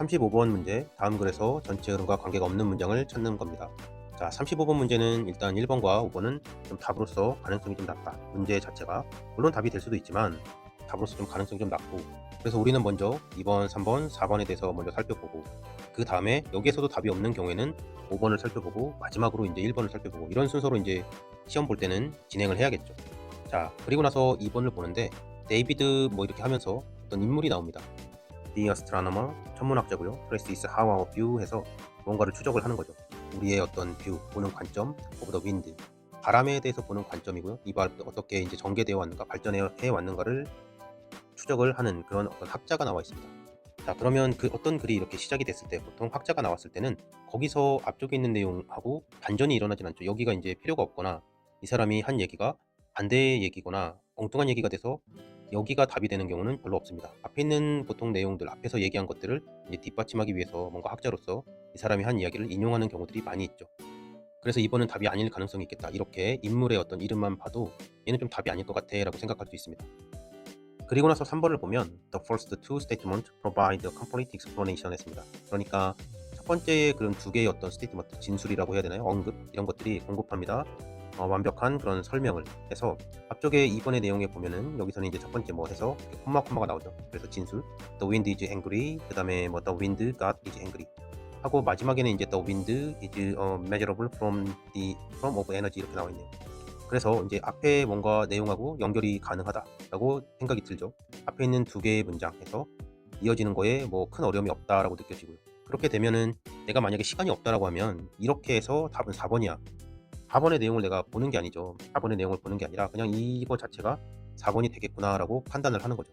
35번 문제, 다음 글에서 전체 흐름과 관계가 없는 문장을 찾는 겁니다. 자, 35번 문제는 일단 1번과 5번은 좀 답으로서 가능성이 좀 낮다. 문제 자체가 물론 답이 될 수도 있지만 답으로서 좀 가능성이 좀 낮고 그래서 우리는 먼저 2번, 3번, 4번에 대해서 먼저 살펴보고 그 다음에 여기에서도 답이 없는 경우에는 5번을 살펴보고 마지막으로 이제 1번을 살펴보고 이런 순서로 이제 시험 볼 때는 진행을 해야겠죠. 자, 그리고 나서 2번을 보는데 데이비드 뭐 이렇게 하면서 어떤 인물이 나옵니다. The astronomer 천문학자고요. Trace is how our view 해서 무언가를 추적을 하는 거죠. 우리의 어떤 뷰 보는 관점, of the wind 바람에 대해서 보는 관점이고요. 이발 어떻게 이제 전개되어 왔는가, 발전해 왔는가를 추적을 하는 그런 어떤 학자가 나와 있습니다. 자, 그러면 그 어떤 글이 이렇게 시작이 됐을 때 보통 학자가 나왔을 때는 거기서 앞쪽에 있는 내용하고 반전이 일어나진 않죠. 여기가 이제 필요가 없거나 이 사람이 한 얘기가 반대의 얘기거나 엉뚱한 얘기가 돼서 여기가 답이 되는 경우는 별로 없습니다. 앞에 있는 보통 내용들, 앞에서 얘기한 것들을 뒷받침하기 위해서 뭔가 학자로서 이 사람이 한 이야기를 인용하는 경우들이 많이 있죠. 그래서 이번은 답이 아닐 가능성이 있겠다. 이렇게 인물의 어떤 이름만 봐도 얘는 좀 답이 아닐 것 같아 라고 생각할 수 있습니다. 그리고 나서 3번을 보면 The first two statements provide a complete explanation 했습니다. 그러니까 첫 번째 그런 두 개의 어떤 스테이트먼트, 진술이라고 해야 되나요? 언급 이런 것들이 공급합니다. 어, 완벽한 그런 설명을 해서 앞쪽에 2번의 내용에 보면은 여기서는 이제 첫 번째 뭐 해서 콤마 콤마가 나오죠. 그래서 진술, the wind is angry, 그 다음에 뭐 the wind got is angry 하고 마지막에는 이제 the wind is uh, measurable from the from of energy 이렇게 나와 있네요. 그래서 이제 앞에 뭔가 내용하고 연결이 가능하다라고 생각이 들죠. 앞에 있는 두 개의 문장에서 이어지는 거에 뭐 큰 어려움이 없다라고 느껴지고요. 그렇게 되면은 내가 만약에 시간이 없다라고 하면 이렇게 해서 답은 4번이야. 4번의 내용을 내가 보는 게 아니죠. 4번의 내용을 보는 게 아니라 그냥 이거 자체가 4번이 되겠구나라고 판단을 하는 거죠.